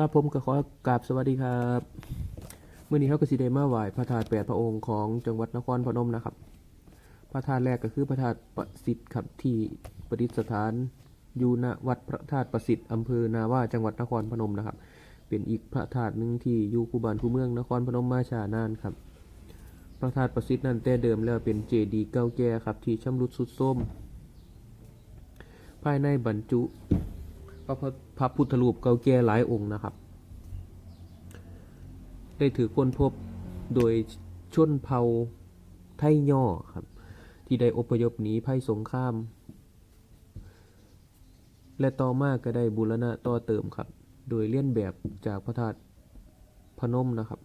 ครับผมก็ขอกราบสวัสดีครับเมื่อนี้เขาก็สิได้มาไหว้พระธาตุแปดพระองค์ของจังหวัดนครพนมนะครับ พระธาตุแรกก็คือพระธาตุประสิทธิ์ครับที่ประดิษฐานอยู่ณวัดพระธาตุประสิทธิ์อำเภอนาว่าจังหวัดนครพนมนะครับ เป็นอีกพระธาตุหนึ่งที่อยู่คู่บ้านคู่เมืองนครพนมมาชานานครับ พระธาตุประสิทธิ์นั้นแต่เดิมแล้วเป็นเจดีย์เก่าแก่ครับที่ชำรุดทรุดโทรมภายในบรรจุ พระพพระพุทธรูปเก่าแก่หลายองค์นะครับ ได้ถือค้นพบโดยชนเผ่าไทย่อครับ ที่ได้อพยพหนีภัยสงคราม และต่อมาก็ได้บูรณะต่อเติมครับ โดยเลียนแบบจากพระธาตุพนมนะครับ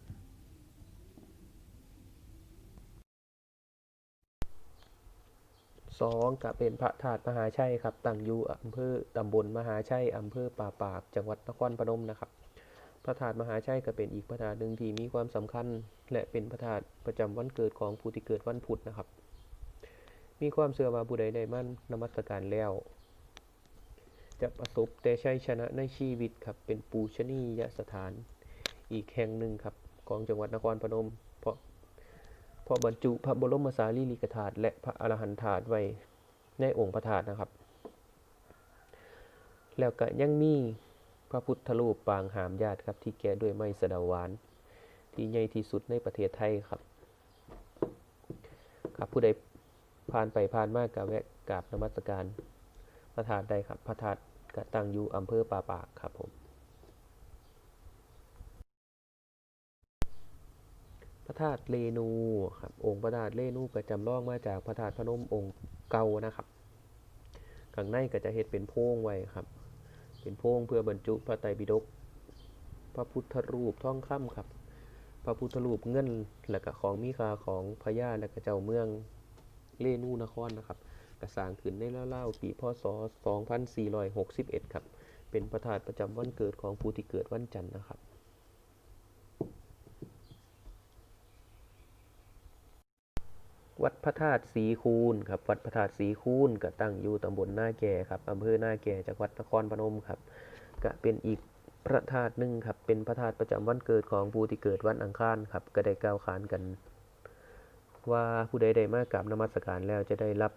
สองก็เป็นพระธาตุมหาชัยครับตั้งอยู่อำเภอตำบลมหาชัยอำเภอป่าปาก จังหวัดนครพนมนะครับ พระธาตุมหาชัยก็เป็นอีกพระธาตุหนึ่งที่มีความสำคัญ และเป็นพระธาตุประจำวันเกิดของผู้ที่เกิดวันพุธนะครับ มีความเชื่อว่าผู้ใดได้มั่นนมัสการแล้ว จะประสบแต่ชัยชนะในชีวิตครับเป็นปูชนียสถาน อีกแห่งหนึ่งครับของจังหวัดนครพนม เพราะบรรจุพระบรมสารีริกธาตุและพระอรหันตธาตุไว้ในองค์พระธาตุนะครับ แล้วก็ยังมีพระพุทธรูปปางหามญาติครับ ที่แกะด้วยไม้สะดาวาน ที่ใหญ่ที่สุดในประเทศไทยครับ ครับผู้ใดผ่านไปผ่านมากกับแวะกราบนมัสการพระธาตุได้ครับ พระธาตุก็ตั้งอยู่อำเภอป่าปากครับผม พระธาตุเรนูครับ องค์พระธาตุเรนูก็จำลองมาจากพระธาตุพนมองค์เก่านะครับข้างในก็จะเฮ็ดเป็นโพงไว้ครับ เป็นโพงเพื่อบรรจุพระไตรปิฎกพระพุทธรูปทองคำครับ พระพุทธรูปเงินและก็ของมีคาของพญาและก็เจ้าเมืองเรนูนครนะครับกระสางขึ้นในเล่าๆปีพศ 2461 ครับ เป็นพระธาตุประจำวันเกิดของผู้ที่เกิดวันจันทร์นะครับ วัดพระธาตุสีคูนครับ วัดพระธาตุสีคูนก็ตั้งอยู่ตำบลหน้าแก่ครับอำเภอหน้าแก่จังหวัดนครพนมครับ ก็เป็นอีกพระธาตุหนึ่งครับ เป็นพระธาตุประจำวันเกิดของผู้ที่เกิดวันอังคารครับ ก็ได้กล่าวขานกัน ว่าผู้ใดได้มากราบนมัสการแล้วจะได้รับ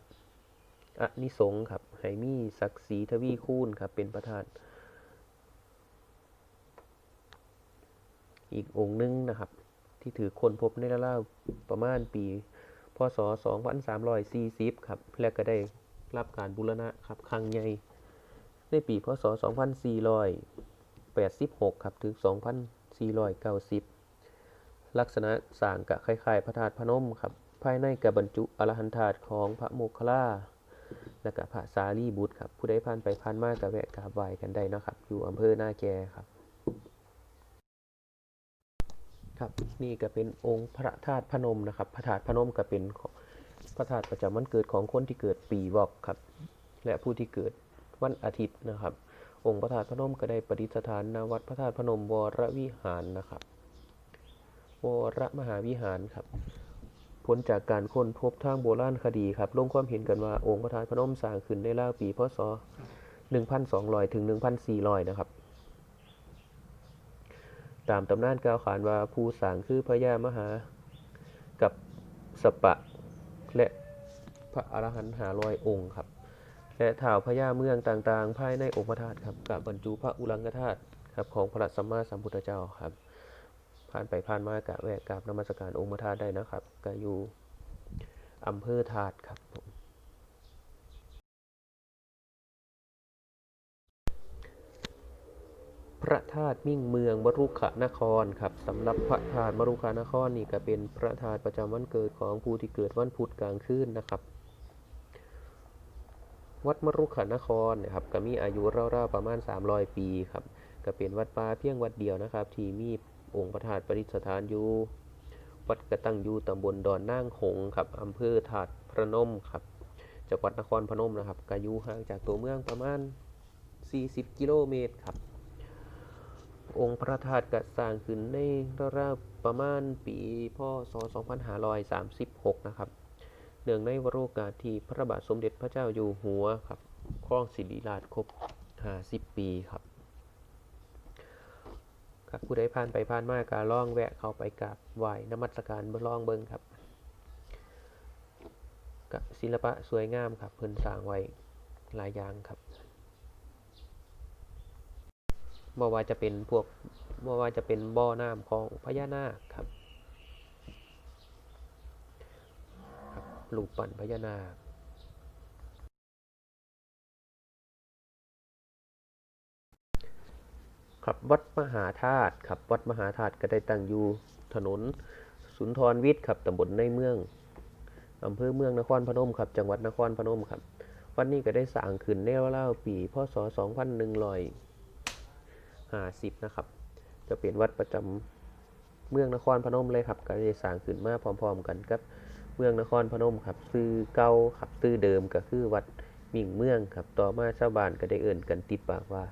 อานิสงครับให้มีศักดิ์ศรีทวีคูณครับ เป็นพระธาตุอีกองค์หนึงนะครับ ที่ถือคนพบในราประมาณปี พศ 2340 ครับ และก็ได้รับการบูรณะครับครั้งใหญ่ในปีพศ 2486 ครับ ถึง 2490 ลักษณะสร้างกะคล้าย ๆ พระธาตุพนมครับ ภายในกับบรรจุอรหันธาตุของพระโมคคัลลาและก็พระสารีบุตรครับ ผู้ใดผ่านไปผ่านมาก็แวะกราบไหว้กันได้นะครับ อยู่อำเภอหน้าแกครับ ครับนี่ก็เป็นองค์พระธาตุพนมนะครับพระธาตุพนมก็เป็นพระธาตุประจำวันเกิดของคนที่เกิดปีวอกครับ และผู้ที่เกิดวันอาทิตย์นะครับ องค์พระธาตุพนมก็ได้ประดิษฐานณวัดพระธาตุพนมวรวิหารนะครับ วรมหาวิหารครับผลจากการค้นพบทางโบราณคดีครับลงความเห็นกันว่าองค์พระธาตุพนมสร้างขึ้นในราวปีพศ 1,200 ถึง 1,400 นะครับ ตามตำนานกล่าวขานว่าผู้สางคือพญามหา กับสปะและพระอรหันต์หาร้อยองค์ครับ และถ่าวพญาเมืองต่างๆ ภายในองค์พระธาตุครับกับบรรจุพระอุรังคธาตุครับของพระสัมมาสัมพุทธเจ้าครับ ผ่านไปผ่านมากะแวะกราบนมัสการองค์พระธาตุได้นะครับก็อยู่อำเภอธาตุครับผม พระธาตุมิ่งเมืองมรุขนครครับสำหรับพระธาตุมรุขนครนี่ก็เป็นพระธาตุประจำวันเกิดของผู้ที่เกิดวันพุธกลางคืนนะครับ วัดมรุขนครนะครับก็มีอายุราวๆประมาณ 300 ปีครับก็เป็นวัดป่าเพียงวัดเดียวนะครับ ที่มีองค์พระธาตุประดิษฐานอยู่วัดกระตั้งอยู่ตำบลดอนนางหงส์ครับอำเภอถาดพระนมครับจังหวัดนครพนมนะครับก็อยู่ห่างจากตัวเมืองประมาณ 40 กิโลเมตรครับ องค์พระธาตุก็สร้างขึ้นในราวประมาณปีพศ 2536 นะครับ เนื่องในวโรกาสที่พระบาทสมเด็จพระเจ้าอยู่หัวครับครองสิริราชครบ 50 ปีครับกับผู้ใดผ่านไปผ่านมาก็ล่องแวะเข้าไปกราบไหว้นมัสการบล่องเบิงครับกับศิลปะสวยงามครับเพิ่นสร้างไว้หลายอย่างครับ บ่ว่าจะเป็นพวกบ่ว่าจะเป็นบ่อน้ำของพญานาคครับรูปปั้นพญานาคครับวัดมหาธาตุครับวัดมหาธาตุก็ได้ตั้งอยู่ถนนสุนทรวิทย์ครับตำบลในเมืองอำเภอเมืองนครพนมครับจังหวัดนครพนมครับวัดนี้ก็ได้สร้างขึ้นในราวๆปีพศ 50นะครับ จะเป็นวัดประจำเมืองนครพนมเลยครับก็ได้สร้างขึ้นมาพร้อม ๆ กันกับเมืองนครพนมครับชื่อเก่าครับชื่อเดิมก็คือวัดมิ่งเมืองครับ ต่อมาชาวบ้านก็ได้เอิ่นกันติดปากว่า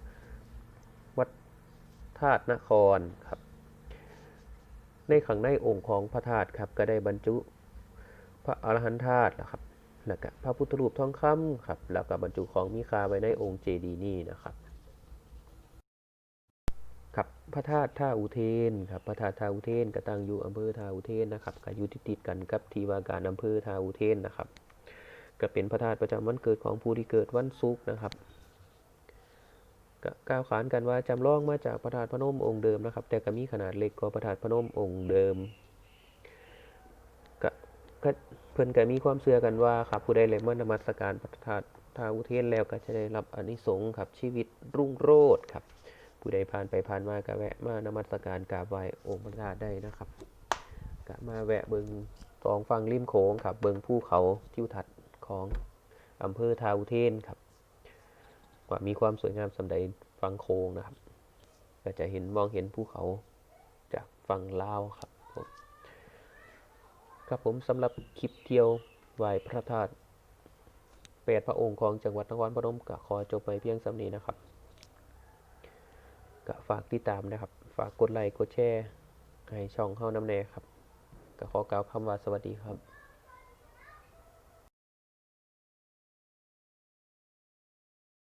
วัดธาตุนครครับ ในขังในองค์ของพระธาตุครับก็ได้บรรจุ พระอรหันตธาตุนะครับแล้วก็พระพุทธรูปทองคำครับ แล้วก็บรรจุของมีค่าไว้ในองค์เจดีย์นี้นะครับ พระธาตุท่าอุเทนครับพระธาตุท่าอุเทนก็ตั้งอยู่อำเภอท่าอุเทนนะครับก็อยู่ติดกันกับที่ว่าการอำเภอท่าอุเทนนะครับ ก็เป็นพระธาตุประจำวันเกิดของผู้ที่เกิดวันศุกร์นะครับก็กล่าวขานกันว่าจำลองมาจากพระธาตุพนมองค์เดิมนะครับ แต่ก็มีขนาดเล็กกว่าพระธาตุพนมองค์เดิมก็เพิ่อนก็มีความเชื่อกันว่าครับผู้ใดเลยมานมัสการพระธาตุท่าอุเทนแล้วก็จะได้รับอนิสงส์ครับชีวิตรุ่งโรจน์ครับ ผู้ใดผ่านไปผ่านมาก็แวะมานมัสการกราบไหว้องค์พระธาตุได้นะครับก็มาแวะเบิงสองฝั่งริมโขงครับเบิงภูเขาทิวทัศน์ของอำเภอทาอุเทนครับว่ามีความสวยงามสำใดฟังโค้งนะครับ ก็จะเห็นมองเห็นภูเขาจากฝั่งลาวครับผมครับผมสำหรับคลิปเที่ยวไหว้พระธาตุแปดพระองค์ของจังหวัดนครพนมก็ขอจบไปเพียงสำนี้นะครับ ก็ฝากติดตามนะครับ ฝากกดไลค์กดแชร์ให้ช่องเข้าน้ำแน่ครับก็ขอกล่าวคำว่าสวัสดีครับ